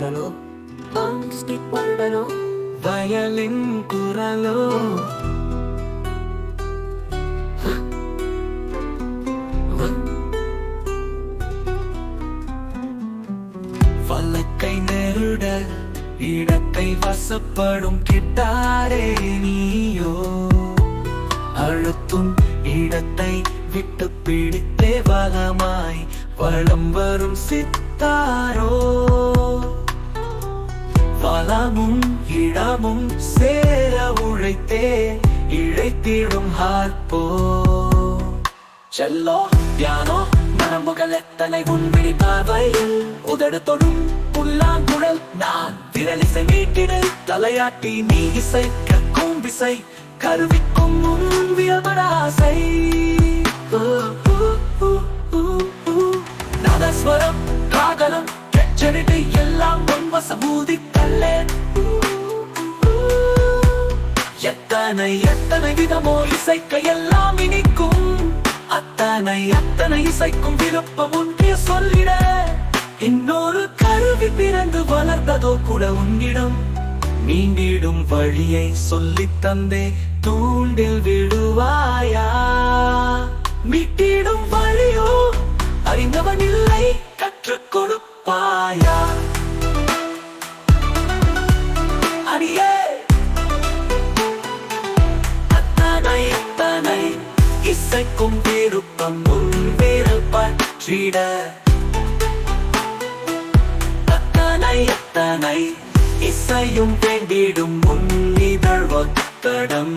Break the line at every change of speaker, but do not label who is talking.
இதழோ stick பண்பனோ violin குரலோ? வல்லக்கை நெருட இடத்தை வசப்படும் கிட்டாரே நீயோ? அழுத்தும் இடத்தை விட்டு பிடித்தே வளமாய் வளம் வரும் சித்தாரோ? நாமும் சேர உழைத்தே இழைத்திடும் ஹார்ப்போ. செல்லோ தியானோ நரம்புகள் எத்தனை உன்பிடி பார்வையில்? உதடு தொடும் புல்லாங்குழல் நான் விரலிசை மீட்டிடு தலையாட்டி நீ இசை இசைக்க விசை கருவிக்கும் முன் முன்வியமராசை நதஸ்வரம் காகலம் கெச்சரிட்டு எல்லாம் உன்வசமூதி கல்லேன் அத்தனை எத்தனை விதமோ இசைக்க எல்லாம் இனிக்கும். அத்தனை அத்தனை இசைக்கும் விருப்பம் ஒன்றிய சொல்லிட. இன்னொரு கருவி பிறந்து வளர்ந்ததோ கூட உன்னிடம். நீண்டிடும் வழியை சொல்லித் தந்தே தூண்டில் விடுவாயா? இசைக்கும் விருப்பம் உன் விரல் பற்றிட. அத்தனை அத்தனை இசையும் வேண்டிடும் உன் இதழ் ஒத்தடம்.